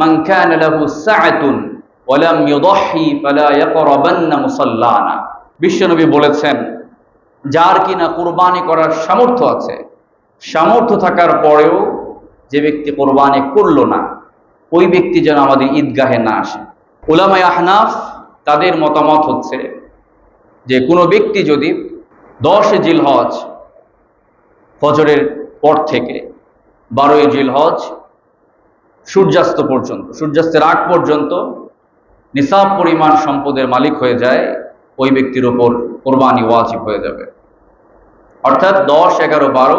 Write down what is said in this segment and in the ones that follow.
মান কানা লাহু সাআতুন ওয়া লাম ইউদহি ফালা ইয়াকরাবান্না বিশ্বনবী বলেছেন, যার কিনা কুরবানি করার সামর্থ্য আছে, সামর্থ্য থাকার পরেও যে ব্যক্তি কোরবানি করল না, ওই ব্যক্তি যেন আমাদের ঈদগাহে না আসে। ওলামাই আহনাফ তাদের মতামত হচ্ছে যে, কোনো ব্যক্তি যদি দশ জিলহজ ফজরের পর থেকে বারোই জিলহজ সূর্যাস্ত পর্যন্ত, সূর্যাস্তের আগ পর্যন্ত নিসাব পরিমাণ সম্পদের মালিক হয়ে যায়, ওই ব্যক্তির ওপর কোরবানি ওয়াজিব হয়ে যাবে। অর্থাৎ দশ, এগারো, বারো,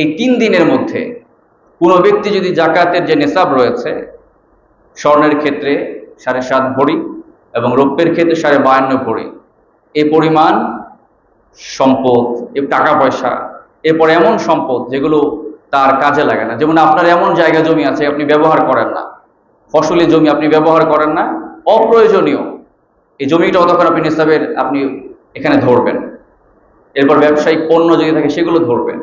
এই তিন দিনের মধ্যে কোনো ব্যক্তি যদি জাকাতের যে নেশাব রয়েছে, স্বর্ণের ক্ষেত্রে সাড়ে সাত ভরি এবং রৌপ্যের ক্ষেত্রে সাড়ে বায়ান্ন ভরি, এ পরিমাণ সম্পদ টাকা পয়সা, এরপর এমন সম্পদ যেগুলো তার কাজে লাগে না। যেমন আপনার এমন জায়গা জমি আছে, আপনি ব্যবহার করেন না। ফসলের জমি আপনি ব্যবহার করেন না। অপ্রয়োজনীয়। এই জমিটাও তখন আপনি নিসাবের আপনি এখানে ধরবেন। এরপর ব্যবসায়িক পণ্য যদি থাকে, সেগুলো ধরবেন।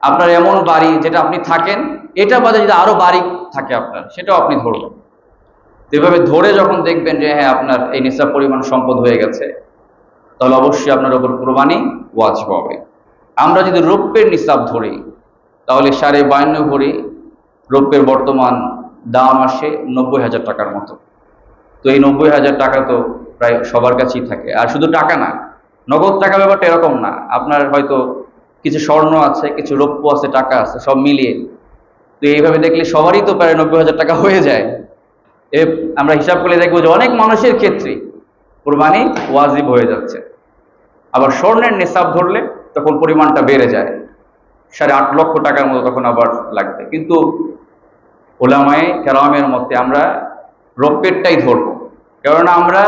আপনার এমন বাড়ি যেটা আপনি থাকেন, এটা বাদে যদি আরও বাড়ি থাকে আপনার, সেটাও আপনি ধরবেন। এভাবে ধরে যখন দেখবেন যে হ্যাঁ আপনার এই নিসাব পরিমাণ সম্পদ হয়ে গেছে, তাহলে অবশ্যই আপনার ওপর কোরবানি ওয়াজিব হবে। আমরা যদি রৌপ্যের নিসাব ধরি তাহলে সাড়ে বায়ান্ন ভরি রৌপ্যের বর্তমান দাম আসে নব্বই হাজার টাকার মতো। তো এই নব্বই হাজার টাকা তো প্রায় সবার কাছেই থাকে। আর শুধু টাকা না, নগদ টাকা ব্যাপারটা এরকম না। আপনার হয়তো কিছু স্বর্ণ আছে, কিছু রৌপ্য আছে, টাকা আছে, সব মিলিয়ে। তো এইভাবে দেখলে সবারই তো প্রায় নব্বই হাজার টাকা হয়ে যায়। এ আমরা হিসাব করে দেখব যে অনেক মানুষের ক্ষেত্রে কোরবানি ওয়াজিব হয়ে যাচ্ছে। আবার স্বর্ণের নিসাব ধরলে তখন পরিমাণটা বেড়ে যায়। সাড়ে আট লক্ষ টাকার মতো তখন আবার লাগবে। কিন্তু ওলামায় কেরামের মধ্যে আমরা রৌপ্যেরটাই ধরব। কেননা আমরা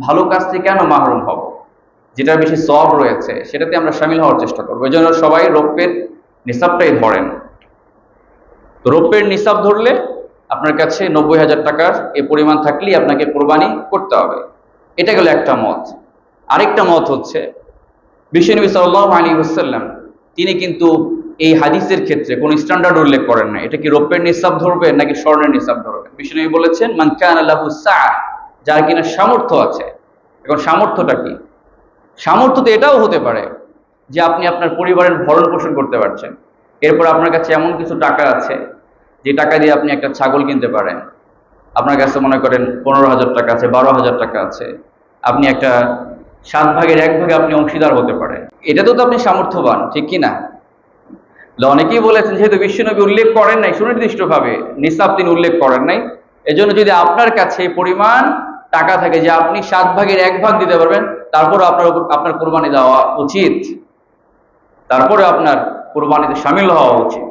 ভালো কাজ থেকে কেন মাহরুম হব? যেটা বেশি সব রয়েছে, সেটাতে আমরা সামিল হওয়ার চেষ্টা করব। এই জন্য সবাই রৌপ্যের নিসাবটাই ধরেন। তো রৌপ্যের নিসাব ধরলে আপনার কাছে নব্বই হাজার টাকার এ পরিমাণ থাকলেই আপনাকে কোরবানি করতে হবে। এটা গেল একটা মত। আরেকটা মত হচ্ছে, বিশ্বনবী সাল্লাহ আলী হুসাল্লাম তিনি কিন্তু এই হাদিসের ক্ষেত্রে কোন স্ট্যান্ডার্ড উল্লেখ করেন না এটা কি রৌপ্যের নিসাব ধরবে নাকি স্বর্ণের নিসাব ধরবে? বিশ্বনবী বলেছেন, মান কান আল্লাহু সাহ যার কিনা সামর্থ্য আছে। এখন সামর্থ্যটা কি? সামর্থ্য তো এটাও হতে পারে যে আপনি আপনার পরিবারের ভরণ পোষণ করতে পারছেন। এরপর আপনার কাছে এমন কিছু টাকা আছে, যে টাকা দিয়ে আপনি একটা ছাগল কিনতে পারেন। আপনার কাছে মনে করেন পনেরো হাজার টাকা আছে, বারো হাজার টাকা আছে। আপনি একটা সাত ভাগের এক ভাগে আপনি অংশীদার হতে পারেন। এটা তো আপনি সামর্থ্যবান, ঠিক কি না? অনেকেই বলেছেন, যেহেতু বিশ্বনবী উল্লেখ করেন নাই, সুনির্দিষ্টভাবে নিসাব তিনি উল্লেখ করেন নাই, এজন্য যদি আপনার কাছে পরিমাণ টাকা থাকে যে আপনি সাত ভাগের এক ভাগ দিতে পারবেন তারপরে আপনার আপনার কোরবানি দেওয়া উচিত। তারপরে আপনার কোরবানিতে সামিল হওয়া উচিত।